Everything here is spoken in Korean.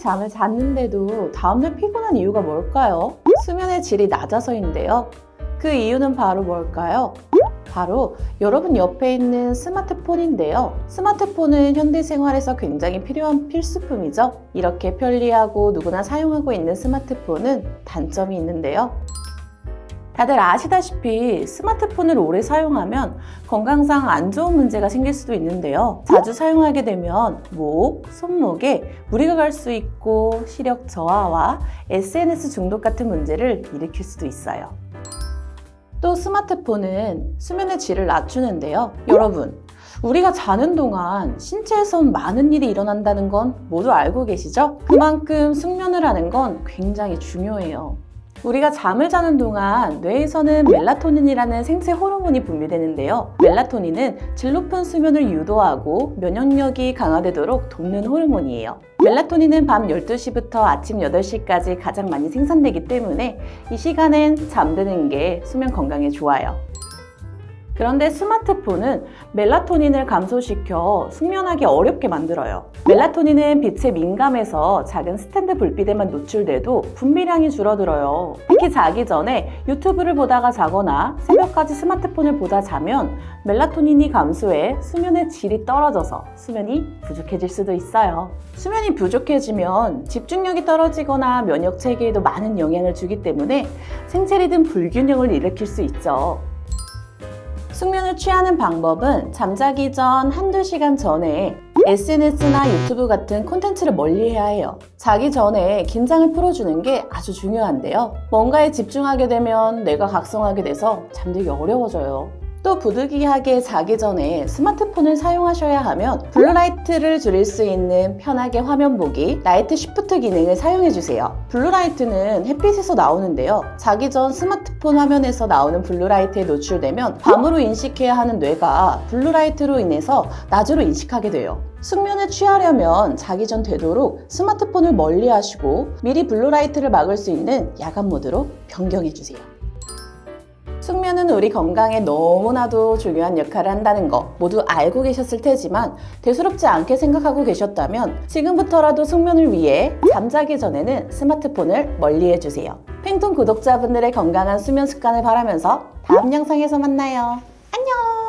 잠을 잤는데도 다음날 피곤한 이유가 뭘까요? 수면의 질이 낮아서인데요. 그 이유는 바로 뭘까요? 바로 여러분 옆에 있는 스마트폰인데요. 스마트폰은 현대 생활에서 굉장히 필요한 필수품이죠. 이렇게 편리하고 누구나 사용하고 있는 스마트폰은 단점이 있는데요. 다들 아시다시피 스마트폰을 오래 사용하면 건강상 안 좋은 문제가 생길 수도 있는데요. 자주 사용하게 되면 목, 손목에 무리가 갈 수 있고 시력 저하와 SNS 중독 같은 문제를 일으킬 수도 있어요. 또 스마트폰은 수면의 질을 낮추는데요. 여러분, 우리가 자는 동안 신체에선 많은 일이 일어난다는 건 모두 알고 계시죠? 그만큼 숙면을 하는 건 굉장히 중요해요. 우리가 잠을 자는 동안 뇌에서는 멜라토닌이라는 생체 호르몬이 분비되는데요. 멜라토닌은 질 높은 수면을 유도하고 면역력이 강화되도록 돕는 호르몬이에요. 멜라토닌은 밤 12시부터 아침 8시까지 가장 많이 생산되기 때문에 이 시간엔 잠드는 게 수면 건강에 좋아요. 그런데 스마트폰은 멜라토닌을 감소시켜 숙면하기 어렵게 만들어요. 멜라토닌은 빛에 민감해서 작은 스탠드 불빛에만 노출돼도 분비량이 줄어들어요. 특히 자기 전에 유튜브를 보다가 자거나 새벽까지 스마트폰을 보다 자면 멜라토닌이 감소해 수면의 질이 떨어져서 수면이 부족해질 수도 있어요. 수면이 부족해지면 집중력이 떨어지거나 면역 체계에도 많은 영향을 주기 때문에 생체 리듬 불균형을 일으킬 수 있죠. 숙면을 취하는 방법은 잠자기 전 한두 시간 전에 SNS나 유튜브 같은 콘텐츠를 멀리 해야 해요. 자기 전에 긴장을 풀어주는 게 아주 중요한데요. 뭔가에 집중하게 되면 뇌가 각성하게 돼서 잠들기 어려워져요. 또 부득이하게 자기 전에 스마트폰을 사용하셔야 하면 블루라이트를 줄일 수 있는 편하게 화면 보기 라이트 쉬프트 기능을 사용해 주세요. 블루라이트는 햇빛에서 나오는데요. 자기 전 스마트폰 화면에서 나오는 블루라이트에 노출되면 밤으로 인식해야 하는 뇌가 블루라이트로 인해서 낮으로 인식하게 돼요. 숙면을 취하려면 자기 전 되도록 스마트폰을 멀리 하시고 미리 블루라이트를 막을 수 있는 야간 모드로 변경해 주세요. 숙면은 우리 건강에 너무나도 중요한 역할을 한다는 거 모두 알고 계셨을 테지만 대수롭지 않게 생각하고 계셨다면 지금부터라도 숙면을 위해 잠자기 전에는 스마트폰을 멀리 해주세요. 팽통 구독자분들의 건강한 수면 습관을 바라면서 다음 영상에서 만나요. 안녕!